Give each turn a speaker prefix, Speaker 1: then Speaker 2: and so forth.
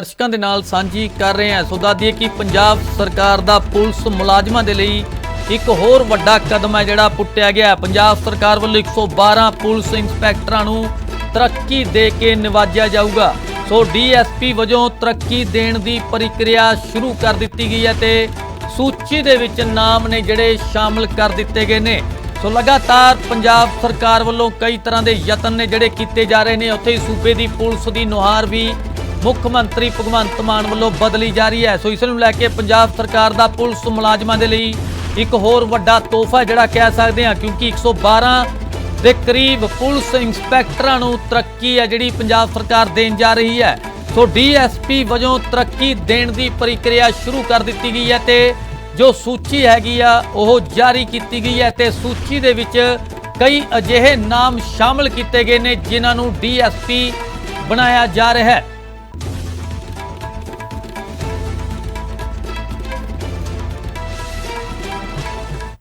Speaker 1: ਦਰਸ਼ਕਾਂ ਦੇ ਨਾਲ ਸਾਂਝੀ ਕਰ ਰਹੇ ਹਾਂ। ਸੋ ਦੱਸ ਕਿ ਪੰਜਾਬ ਸਰਕਾਰ ਦਾ ਪੁਲਿਸ ਮੁਲਾਜ਼ਮਾਂ ਦੇ ਲਈ ਇੱਕ ਹੋਰ ਵੱਡਾ ਕਦਮ ਹੈ ਜਿਹੜਾ ਪੁੱਟਿਆ ਗਿਆ ਪੰਜਾਬ ਸਰਕਾਰ ਵੱਲੋਂ 112 ਪੁਲਿਸ ਇੰਸਪੈਕਟਰਾਂ ਨੂੰ ਤਰੱਕੀ ਦੇ ਕੇ ਨਿਵਾਜਿਆ ਜਾਊਗਾ। ਸੋ ਡੀਐਸਪੀ ਵਜੋਂ ਤਰੱਕੀ ਦੇਣ ਦੀ ਪ੍ਰਕਿਰਿਆ ਸ਼ੁਰੂ ਕਰ ਦਿੱਤੀ ਗਈ ਹੈ ਤੇ ਸੂਚੀ ਦੇ ਵਿੱਚ ਨਾਮ ਨੇ ਜਿਹੜੇ ਸ਼ਾਮਲ ਕਰ ਦਿੱਤੇ ਗਏ ਨੇ। ਸੋ ਲਗਾਤਾਰ ਪੰਜਾਬ ਸਰਕਾਰ ਵੱਲੋਂ ਕਈ ਤਰ੍ਹਾਂ ਦੇ ਯਤਨ ਨੇ ਜਿਹੜੇ ਕੀਤੇ ਜਾ ਰਹੇ ਨੇ। ਉੱਥੇ ਹੀ ਸੂਬੇ ਦੀ ਪੁਲਿਸ ਦੀ ਨੁਹਾਰ ਵੀ ਮੁੱਖ ਮੰਤਰੀ ਭਗਵੰਤ ਮਾਨ ਵੱਲੋਂ ਬਦਲੀ ਜਾ ਰਹੀ ਹੈ। ਸੋ ਇਸ ਨੂੰ ਲੈ ਕੇ ਪੰਜਾਬ ਸਰਕਾਰ ਦਾ ਪੁਲਿਸ ਮੁਲਾਜ਼ਮਾਂ ਦੇ ਲਈ ਇੱਕ ਹੋਰ ਵੱਡਾ ਤੋਹਫਾ ਜਿਹੜਾ ਕਹਿ ਸਕਦੇ ਹਾਂ, ਕਿਉਂਕਿ 112 ਦੇ ਕਰੀਬ ਪੁਲਿਸ ਇੰਸਪੈਕਟਰਾਂ ਨੂੰ ਤਰੱਕੀ ਹੈ ਜਿਹੜੀ ਪੰਜਾਬ ਸਰਕਾਰ ਦੇਣ ਜਾ ਰਹੀ ਹੈ। ਸੋ ਡੀਐਸਪੀ ਵਜੋਂ ਤਰੱਕੀ ਦੇਣ ਦੀ ਪ੍ਰਕਿਰਿਆ ਸ਼ੁਰੂ ਕਰ ਦਿੱਤੀ ਗਈ ਹੈ ਤੇ ਜੋ ਸੂਚੀ ਹੈਗੀ ਆ, ਉਹ ਜਾਰੀ ਕੀਤੀ ਗਈ ਹੈ ਤੇ ਸੂਚੀ ਦੇ ਵਿੱਚ ਕਈ ਅਜਿਹੇ ਨਾਮ ਸ਼ਾਮਲ ਕੀਤੇ ਗਏ ਨੇ ਜਿਨ੍ਹਾਂ ਨੂੰ ਡੀਐਸਪੀ ਬਣਾਇਆ ਜਾ ਰਿਹਾ ਹੈ।